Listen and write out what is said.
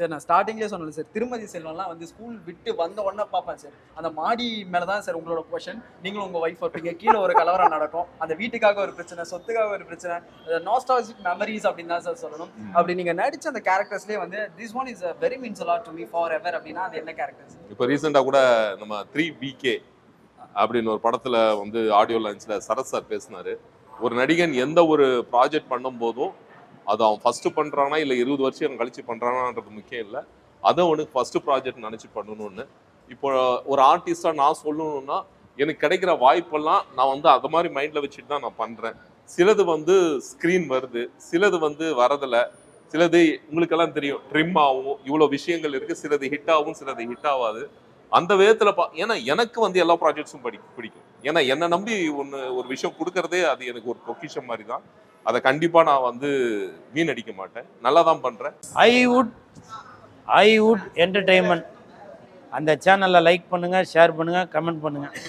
Sir நான் ஸ்டார்டிங்லேயே சொன்னேன் சார் திருமதி செல்வம்லாம் வந்து ஸ்கூல் விட்டு வந்த உடனே பார்ப்பேன் சார். அந்த மாடி மேலே தான் சார் உங்களோட கொஷன் நீங்களும் உங்கள் ஒய்ஃப் இருப்பீங்க கீழே ஒரு கலவரம் நடக்கும். அந்த வீட்டுக்காக ஒரு பிரச்சனை சொத்துக்காக ஒரு பிரச்சனை நாஸ்டாலஜிக் மெமரிஸ் அப்படின்னு தான் சார் சொல்லணும். அப்படி நீங்கள் நடிச்ச அந்த கேரக்டர்ஸ்லேயே வந்து this one is very means allot to me for ever அப்படின்னா அது என்ன கேரக்டர்ஸ் இப்போ ரீசெண்டாக கூட நம்ம த்ரீ பிகே அப்படின்னு ஒரு படத்தில் வந்து ஆடியோ லான்ச்சில் சரத் சார் பேசினாரு. ஒரு நடிகன் எந்த ஒரு ப்ராஜெக்ட் பண்ணும்போதும் அது அவன் ஃபஸ்ட்டு பண்ணுறானா இல்லை இருபது வருஷம் கழிச்சு பண்ணுறானான்றது முக்கியம் இல்லை. அதை அவனுக்கு ஃபஸ்ட்டு ப்ராஜெக்ட் நினச்சி பண்ணணும்னு. இப்போ ஒரு ஆர்டிஸ்டாக நான் சொல்லணும்னா எனக்கு கிடைக்கிற வாய்ப்பெல்லாம் நான் வந்து அதை மாதிரி மைண்டில் வச்சுட்டு தான் நான் பண்ணுறேன் சிலது வந்து ஸ்க்ரீன் வருது சிலது வந்து வரதில்லை. சிலது உங்களுக்கெல்லாம் தெரியும் ட்ரிம் ஆகும் இவ்வளோ விஷயங்கள் இருக்குது சிலது ஹிட் ஆகும் சிலது ஹிட் ஆகாது. அந்த விதத்தில் பா ஏன்னா எனக்கு வந்து எல்லா ப்ராஜெக்ட்ஸும் படி பிடிக்கும். ஏன்னா என்னை நம்பி ஒன்று ஒரு விஷயம் கொடுக்கறதே அது எனக்கு ஒரு பொக்கிஷம் மாதிரி தான் அதை கண்டிப்பாக நான் வந்து மீன் அடிக்க மாட்டேன். நல்லா தான் பண்ணுறேன் ஐவுட் ஐவுட் என்டர்டெயின்மெண்ட் அந்த சேனலை லைக் பண்ணுங்கள் ஷேர் பண்ணுங்கள் கமெண்ட் பண்ணுங்கள்